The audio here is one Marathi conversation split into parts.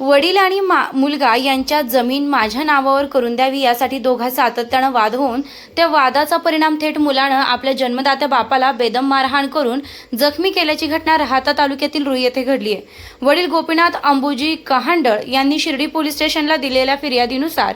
वडील आणि मा मुलगा यांच्या जमीन माझ्या नावावर करून द्यावी यासाठी दोघा सातत्यानं वाद होऊन त्या वादाचा परिणाम थेट मुलानं आपल्या जन्मदात्या बापाला बेदम मारहाण करून जखमी केल्याची घटना राहता तालुक्यातील रुई येथे घडली आहे. वडील गोपीनाथ अंबुजी कहांडळ यांनी शिर्डी पोलीस स्टेशनला दिलेल्या फिर्यादीनुसार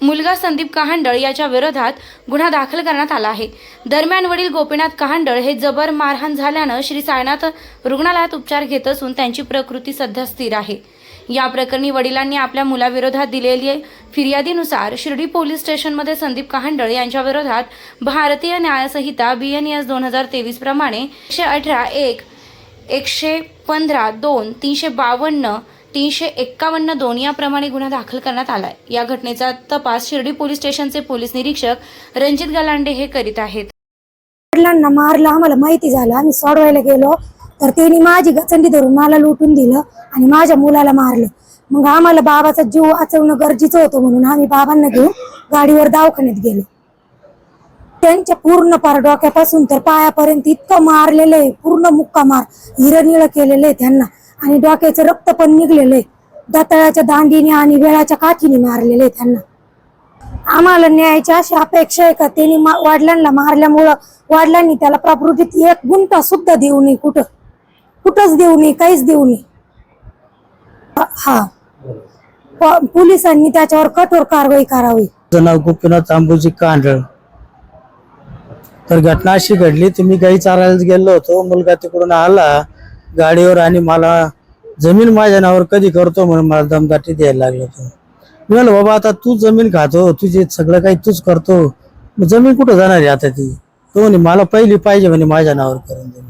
मुलगा संदीप कहांडळ याच्या विरोधात गुन्हा दाखल करण्यात आला आहे. दरम्यान वडील गोपीनाथ कहांडळ हे जबर मारहाण झाल्यानं श्री सायनाथ रुग्णालयात उपचार घेत असून त्यांची प्रकृती सध्या स्थिर आहे. या प्रकरणी वडिलांनी आपल्या मुलाविरोधात दिलेली फिर्यादीनुसार शिर्डी पोलीस स्टेशनमध्ये संदीप कहांडळ यांच्या विरोधात भारतीय न्यायसंहिता बी एन एस दोन हजार तेवीस प्रमाणे एकशे अठरा एक एकशे पंधरा दोन तीनशे बावन्न तीनशे एक्कावन्न दोन याप्रमाणे गुन्हा दाखल करण्यात आलाय. या घटनेचा तपास शिर्डी पोलीस स्टेशनचे पोलीस निरीक्षक रणजित गलांडे हे करीत आहेत. वडिलांना मारलं आम्हाला माहिती झालं. आम्ही सोडवायला गेलो तर त्यांनी माझी गचंडी धरून मला लुटून दिलं आणि माझ्या मुलाला मारलं. मग आम्हाला बाबाचा जीव वाचवणं गरजेचं होतं म्हणून आम्ही बाबांना घेऊन गाडीवर दवाखान्यात गेलो. त्यांच्या पूर्ण पार डोक्यापासून तर पायापर्यंत इतकं मारलेलं आहे पूर्ण मुक्का मार हिरनिळ केलेलं आहे त्यांना. आणि डोक्याचं रक्त पण निघलेलं आहे दतळाच्या दांडीने आणि वेळाच्या काठीने मारलेले आहे त्यांना. आम्हाला न्यायाची अशी अपेक्षा आहे का? त्यांनी मा- वडिलांना मारल्यामुळं वडिलांनी त्याला प्रकृतीत एक गुंता सुद्धा देऊ नये कुठं? कुठंच देऊ नये काहीच देऊ नये. हा. पोलिसांनी त्याच्यावर कठोर कारवाई करावी. नाव गोपीनाथ आंबोजी कांडळ. तर घटना अशी घडली तुम्ही गाई चारायला गेलो होतो मुलगा तिकडून आला. गाडीवर आणि मला जमीन माझ्या नावावर कधी करतो म्हणून मला दमदाटी द्यायला लागलं होतं. मी म्हणलं बाबा आता तू जमीन खातो तुझे सगळं काही तूच करतो. मग जमीन कुठं जाणार आहे आता ती? तो म्हणे मला पहिली पाहिजे म्हणे माझ्या नावावर करून दे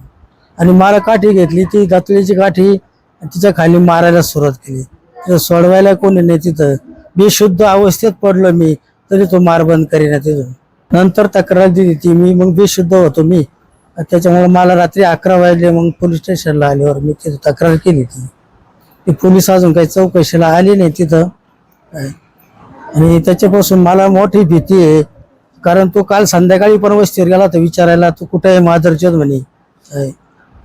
आणि मला काठी घेतली ती दातळीची काठी तिच्या खाली मारायला सुरुवात केली. तिथं सोडवायला कोणी नाही तिथं. बेशुद्ध अवस्थेत पडलो मी तरी तो मार बंद करीना तिथून. नंतर तक्रार दिली ती मी मग बेशुद्ध होतो मी. त्याच्यामुळे मला रात्री अकरा वाजले मग पोलीस स्टेशनला आल्यावर मी तिथं तक्रार केली ती. ते पोलीस अजून काही चौकशीला आले नाही तिथं. आणि त्याच्यापासून मला मोठी भीती आहे. कारण तो काल संध्याकाळी पण वस्तीवर गेला होता विचारायला तू कुठे आहे माधरचोद म्हणे.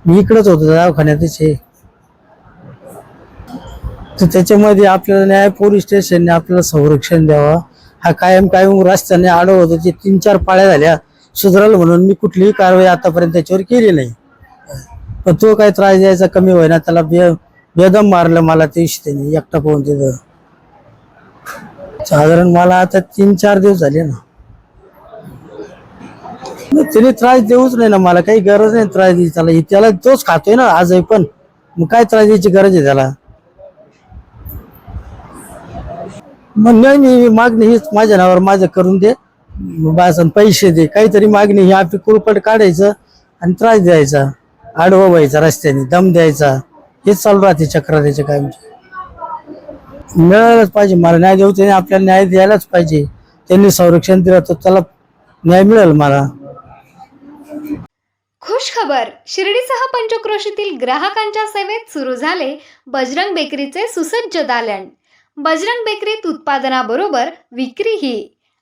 मी इकडंच होतो दवाखान्यातच आहे. तर त्याच्यामध्ये आपल्याला न्याय पोलीस स्टेशनने आपल्याला संरक्षण द्यावा. हा कायम कायम रस्त्याने आडव होतो. ते तीन चार पाळ्या झाल्या सुधरल म्हणून मी कुठलीही कारवाई आतापर्यंत त्याच्यावर केली नाही. पण तो काही त्रास द्यायचा कमी होईना त्याला बे बेदम मारलं मला ते त्यांनी एकटा पाहून तिथं. साधारण मला आता तीन चार दिवस झाले ना. मग त्याने त्रास देऊच नाही ना मला काही गरज नाही त्रास द्यायची त्याला. त्याला तोच खातोय ना आजही पण. मग काय त्रास द्यायची गरज आहे त्याला? मग नाही मी मागणी हीच माझ्या नावावर माझं करून दे. बस पैसे दे काहीतरी मागणी ही आपली कुरपट काढायचं आणि त्रास द्यायचा आडवा व्हायचा रस्त्याने दम द्यायचा. हेच चालू राहते चक्र द्यायचं काय म्हणजे मिळायलाच पाहिजे मला न्याय देऊ त्याने आपल्याला न्याय द्यायलाच पाहिजे. त्यांनी संरक्षण दिलं तर त्याला न्याय मिळेल मला. खुश खबर शिर्डीसह पंचक्रोशीतील ग्राहकांच्या सेवेत सुरू झाले बजरंग बेकरीचे सुसज्ज दालन. बजरंग बेकरीत उत्पादनाबरोबर विक्रीही.